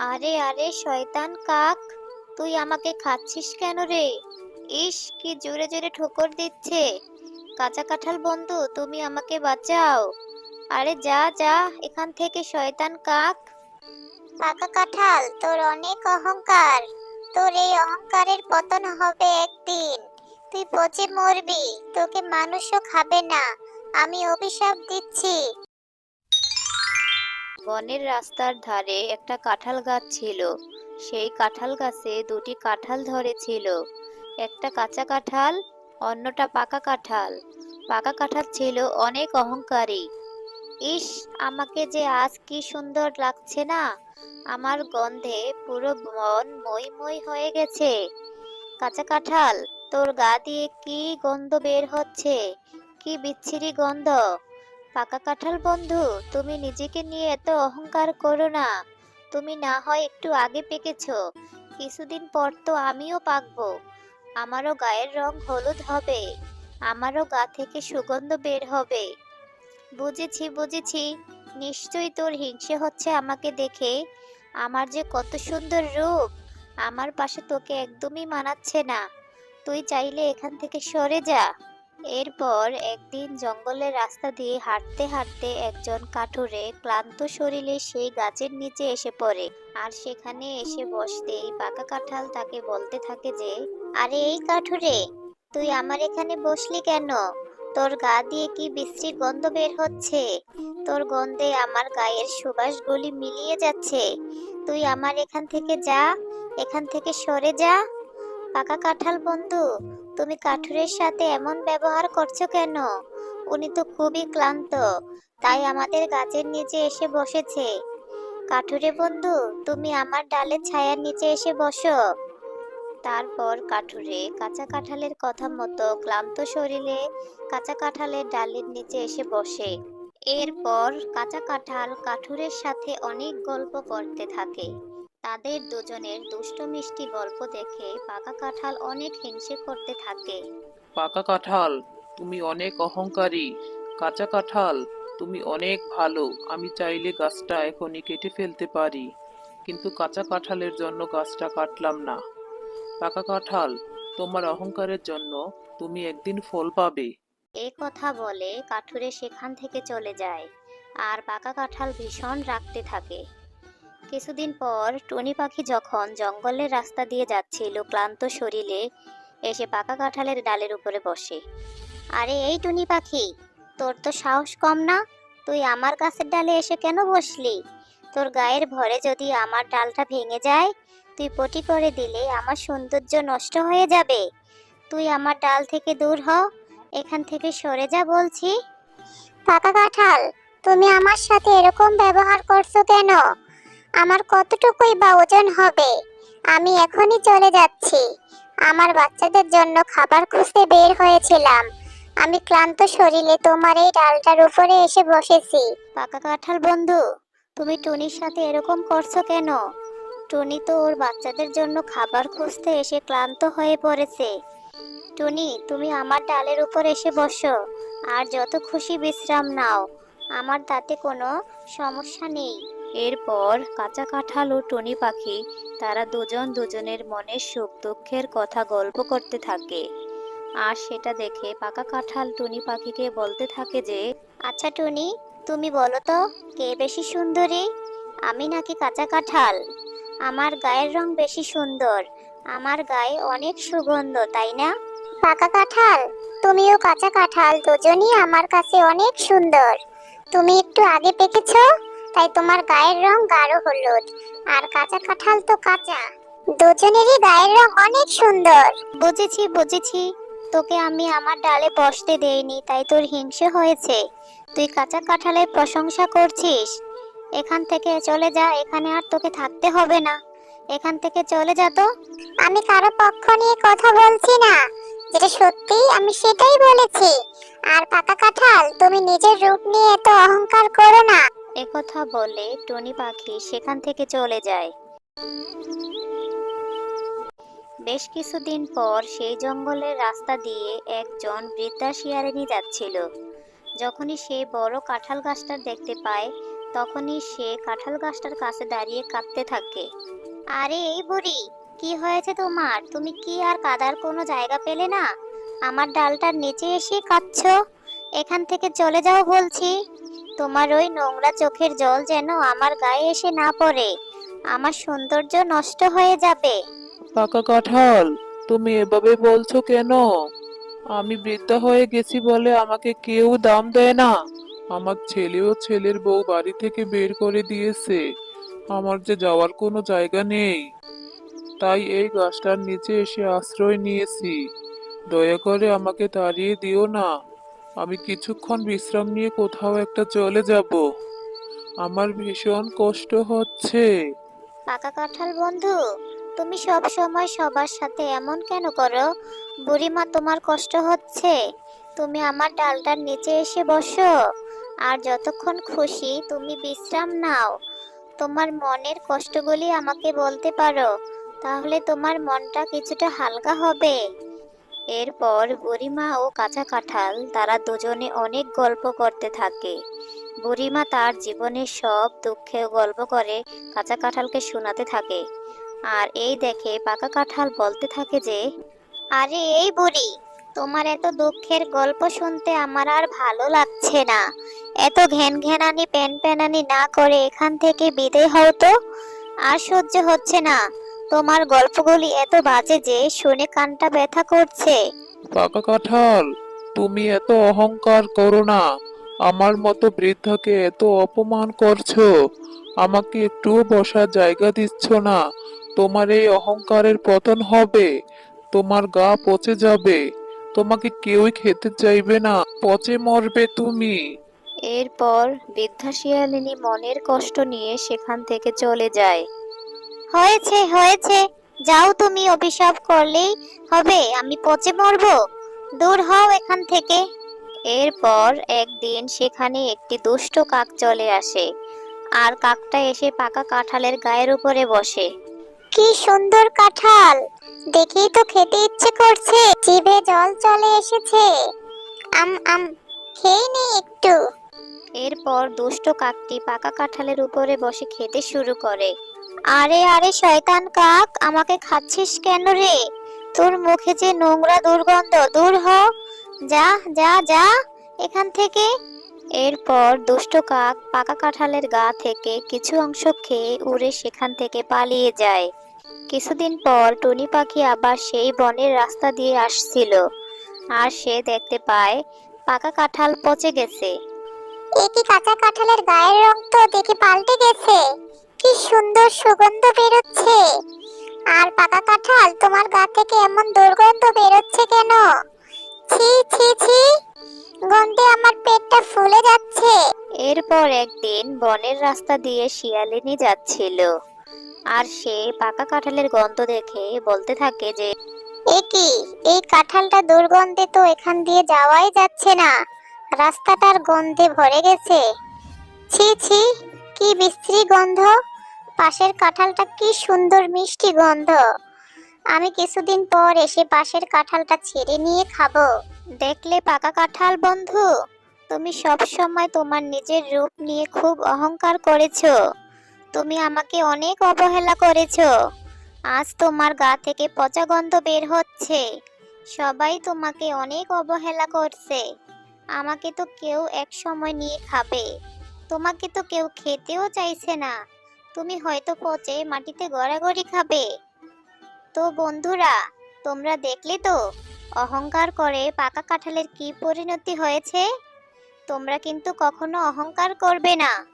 আরে আরে, শয়তান কাক, তুই আমাকে খাচ্ছিস কেন রে? ইস, কি জোরে জোরে ঠোকর দিচ্ছে। কাঁচা কাঁঠাল বন্ধু, তুমি আমাকে বাঁচাও। আরে, যা যা, এখান থেকে শয়তান কাক। পাকা কাঁঠাল, তোর অনেক অহংকার। তোর এই অহংকারের পতন হবে একদিন। তুই পচে মরবি, তোকে মানুষও খাবে না। আমি অভিশাপ দিচ্ছি। বনের রাস্তার ধারে একটা কাঁঠাল গাছ ছিল। সেই কাঁঠাল গাছে দুটি কাঁঠাল ধরেছিল। একটা কাঁচা কাঁঠাল, অন্যটা পাকা কাঁঠাল। পাকা কাঁঠাল ছিল অনেক অহংকারী। ইস, আমাকে যে আজ কি সুন্দর লাগছে না! আমার গন্ধে পুরো মন মই মই হয়ে গেছে। কাঁচা কাঁঠাল, তোর গা দিয়ে কি গন্ধ বের হচ্ছে? কি বিচ্ছিরি গন্ধ! পাকা কাঁঠাল বন্ধু, তুমি নিজেকে নিয়ে এত অহংকার করো না। তুমি না হয় একটু আগে পেকেছ। কিছুদিন পর তো আমিও পাকবো। আমারও গায়ের রং হলুদ হবে। আমারও গা থেকে সুগন্ধ বের হবে। বুঝেছি বুঝেছি। নিশ্চয়ই তোর হিংসে হচ্ছে আমাকে দেখে। আমার যে কত সুন্দর রূপ, আমার পাশে তোকে একদমই মানাচ্ছে না। তুই চাইলে এখান থেকে সরে যা। এরপর একদিন জঙ্গলের রাস্তা দিয়ে হাঁটতে হাঁটতে একজন কাঠুরে ক্লান্ত শরীরে সেই গাছের নিচে এসে পড়ে। আর সেখানে এসে বসতেই পাকা কাঁঠাল তাকে বলতে থাকে যে, আরে এই কাঠুরে, তুই আমার এখানে বসলি কেন? তোর গা দিয়ে কি বিশ্রী গন্ধ বের হচ্ছে? তোর গন্ধে আমার গায়ের সুবাসগুলি মিলিয়ে যাচ্ছে। তুই আমার এখান থেকে যা, এখান থেকে সরে যা। পাকা কাঁঠাল বন্ধু তুমি কাঠুরের সাথে এমন ব্যবহার করছ কেন? উনি তো খুবই ক্লান্ত, তাই আমাদের গাছের নিচে এসে বসেছে। কাঠুরে বন্ধু, তুমি আমার ডালের ছায়ার নিচে এসে বসো। তারপর কাঠুরে কাঁচা কাঁঠালের কথা মতো ক্লান্ত শরীরে কাঁচা কাঁঠালের ডালের নিচে এসে বসে। এরপর কাঁচা কাঁঠাল কাঠুরের সাথে অনেক গল্প করতে থাকে। তাদের দুজনের দুষ্ট মিষ্টি গল্প দেখে পাকা কাঁঠাল অনেক হিংসে করতে থাকে। পাকা কাঁঠাল তুমি অনেক অহংকারী। কাঁচা কাঁঠাল তুমি অনেক ভালো। আমি চাইলে গাছটা এখনই কেটে ফেলতে পারি। কিন্তু কাঁচা কাঁঠালের জন্য গাছটা কাটলাম না। পাকা কাঁঠাল তোমার অহংকারের জন্য তুমি একদিন ফল পাবে। এ কথা বলে কাঠুরে সেখান থেকে চলে যায়। আর পাকা কাঁঠাল ভীষণ রাখতে থাকে। কিছুদিন পর টুনি পাখি যখন জঙ্গলের রাস্তা দিয়ে যাচ্ছিল ক্লান্ত শরীরে, এসে পাকা কাঁঠালের ডালের উপরে বসে। আরে, এই টুনি পাখি, তোর তো সাহস কম না? তুই আমার গাছের ডালে এসে কেন বসলি? তোর গায়ের ভরে যদি আমার ডালটা ভেঙে যায়, তুই পটি করে দিলে আমার সৌন্দর্য নষ্ট হয়ে যাবে। তুই আমার ডাল থেকে দূর হ, এখান থেকে সরে যা বলছি। পাকা কাঁঠাল, তুমি আমার সাথে এরকম ব্যবহার করছ কেন? আমার কতটুকুই বা ওজন হবে? আমি এখনই চলে যাচ্ছি। আমার বাচ্চাদের জন্য খাবার খুঁজতে বের হয়েছিলাম। আমি ক্লান্ত শরীরে তোমার এই ডালটার উপরে এসে বসেছি। পাকা কাঁঠাল বন্ধু তুমি টুনির সাথে এরকম করছ কেন? টুনি তো ওর বাচ্চাদের জন্য খাবার খুঁজতে এসে ক্লান্ত হয়ে পড়েছে। টুনি তুমি আমার ডালের উপর এসে বসো আর যত খুশি বিশ্রাম নাও। আমার তাতে কোনো সমস্যা নেই। এরপর কাঁচা কাঁঠাল ও টুনি পাখি তারা দুজন দুজনের মনের সুখ দুঃখের কথা গল্প করতে থাকে। আর সেটা দেখে পাকা কাঁঠাল টুনি পাখিকে বলতে থাকে যে আচ্ছা টুনি তুমি বলো তো কে বেশি সুন্দরী? আমি নাকি কাঁচা কাঁঠাল? আমার গায়ের রং বেশি সুন্দর আমার গায়ে অনেক সুগন্ধ তাই না? পাকা কাঁঠাল? তুমিও কাঁচা কাঁঠাল দুজনই আমার কাছে অনেক সুন্দর। তুমি একটু আগে পেকেছ? তাই তোমার গায়ের রং গাঢ় হলুদ আর কাঁচা কাঁঠাল তো কাঁচা। দুজনেরই গায়ের রং অনেক সুন্দর। বুঝেছি বুঝেছি। তোকে আমি আমার ডালে বসতে দেইনি তাই তোর হিংসে হয়েছে। তুই কাঁচা কাঁঠালের প্রশংসা করছিস। এখান থেকে চলে যা এখানে আর তোকে থাকতে হবে না। এখান থেকে চলে যা তো। আমি কারও পক্ষ নিয়ে কথা বলছি না। যেটা সত্যি আমি সেটাই বলেছি। আর পাকা কাঁঠাল তুমি নিজের রূপ নিয়ে এত অহংকার করো না। একথা বলে টনি পাখি সেখান থেকে চলে যায়। বেশ কিছুদিন পর সেই জঙ্গলের রাস্তা দিয়ে একজন বৃদ্ধা শিয়ারিনী যাচ্ছিল। যখনই সে বড় কাঁঠাল গাছটা দেখতে পায়, তখনই সে কাঁঠাল গাছটার কাছে দাঁড়িয়ে কাঁদতে থাকে। আরে, এই বুড়ি, কি হয়েছে তোমার? তুমি কি আর কাদার কোনো জায়গা পেলে না? আমার ডালটার নিচে এসে কাঁদছো? এখান থেকে চলে যাও বলছি। তোমার ওই নোংরা চোখের জল যেন আমার গায়ে এসে না পড়ে। আমার সৌন্দর্য নষ্ট হয়ে যাবে। পাকা কাঁঠাল, তুমি এভাবে বলছো কেন? আমি বৃদ্ধা হয়ে গেছি বলে আমাকে কেউ দাম দেয় না। আমার ছেলে ও ছেলের বউ বাড়ি থেকে বের করে দিয়েছে। আমার যে যাওয়ার কোনো জায়গা নেই। তাই এই গাছটার নিচে এসে আশ্রয় নিয়েছি। দয়া করে আমাকে তাড়িয়ে দিও না। আমি কিছুক্ষণ বিশ্রাম নিয়ে কোথাও একটা চলে যাব। আমার ভীষণ কষ্ট হচ্ছে। পাকা কাঁঠাল বন্ধু, তুমি সব সময় সবার সাথে এমন কেন করো? বুড়িমা, তোমার কষ্ট হচ্ছে। তুমি আমার ডালটার নিচে এসে বসো। আর যতক্ষণ খুশি তুমি বিশ্রাম নাও। তোমার মনের কষ্টগুলি আমাকে বলতে পারো, তাহলে তোমার মনটা কিছুটা হালকা হবে। এরপর বুড়িমা ও কাঁচা কাঁঠাল, তারা দুজনে অনেক গল্প করতে থাকে। বুড়িমা তার জীবনের সব দুঃখে গল্প করে কাঁচা কাঁঠালকে শোনাতে থাকে। আর এই দেখে পাকা কাঁঠাল বলতে থাকে যে, আরে এই বুড়ি, তোমার এত দুঃখের গল্প শুনতে আমার আর ভালো লাগছে না। এত ঘ্যান ঘ্যানানি প্যান প্যানানি না করে এখান থেকে বিদে হও তো। আর সহ্য হচ্ছে না। তোমার গল্পগুলি এত বাজে যে শুনে কানটা ব্যথা করছে। পাকা কাঁঠাল তুমি এত অহংকার করো না। আমার মতো বৃদ্ধাকে এত অপমান করছ। আমাকে একটুও বসার জায়গা দিচ্ছ না। তোমার এই অহংকারের পতন হবে। তোমার গা পচে যাবে। তোমাকে কেউই খেতে চাইবে না। পচে মরবে তুমি। এরপর বৃদ্ধা শিয়ালিনী মনের কষ্ট নিয়ে সেখান থেকে চলে যায়। হয়েছে হয়েছে। যাও তুমি অভিশাপ করলেই হবে, আমি পচে মরবো। দূর হও এখান থেকে। এরপর একদিন সেখানে একটি দুষ্ট কাক চলে আসে, আর কাকটা এসে পাকা কাঁঠালের গায়ের উপরে বসে। কি সুন্দর কাঁঠাল! দেখেই তো খেতে ইচ্ছে করছে, জিভে জল চলে এসেছে। আম আম, খেয়ে নে একটু। এরপর দুষ্ট কাকটি পাকা কাঁঠালের উপরে বসে খেতে শুরু করে। আরে আরে, শয়তান কাক, আমাকে খাচ্ছিস কেন রে? তোর মুখে যে নোংরা দুর্গন্ধ, দূর হ। যা যা যা, এখান থেকে। এরপর দুষ্ট কাক পাকা কাঁঠালের গা থেকে কিছু অংশ খেয়ে উড়ে সেখান থেকে পালিয়ে যায়। কিছুদিন পর টুনি পাখি আবার সেই বনের রাস্তা দিয়ে আসছিল। আর সে দেখতে পায় পাকা কাঁঠাল পচে গেছে। এ কি কাঁচা কাঁঠালের গায়ের রং তো দেখে পাল্টে গেছে? কি সুন্দর সুগন্ধ বেরোচ্ছে। আর পাকা কাঁঠাল তোমার গা থেকে এমন দুর্গন্ধ বেরোচ্ছে কেন? ছি ছি ছি। গন্ধে আমার পেটটা ফুলে যাচ্ছে। এরপর একদিন বনের রাস্তা দিয়ে শিয়ালিনী যাচ্ছিল। আর সে পাকা কাঁঠালের গন্ধ দেখে বলতে থাকে যে এ কি? এই কাঁঠালটা দুর্গন্ধে তো এখান দিয়ে যাওয়াই যাচ্ছে না। রাস্তাটার গন্ধে ভরে গেছে। ছি ছি, কি বিশ্রী গন্ধ। পাশের কাঁঠালটা কি সুন্দর মিষ্টি গন্ধ। আমি কিছুদিন পর এসে পাশের কাঁঠালটা ছেড়ে নিয়ে খাব। দেখলে পাকা কাঁঠাল বন্ধু, তুমি সব সময় তোমার নিজের রূপ নিয়ে খুব অহংকার করেছ। তুমি আমাকে অনেক অবহেলা করেছ। আজ তোমার গা থেকে পচা গন্ধ বের হচ্ছে। সবাই তোমাকে অনেক অবহেলা করছে। আমাকে তো কেউ এক সময় নিয়ে খাবে। তোমাকে তো কেউ খেতেও চাইছে না। তুমি হয়তো পচে মাটিতে গড়াগড়ি খাবে। তো বন্ধুরা, তোমরা দেখলে তো, অহংকার করে পাকা কাঁঠালের কি পরিণতি হয়েছে? তোমরা কিন্তু কখনো অহংকার করবে না।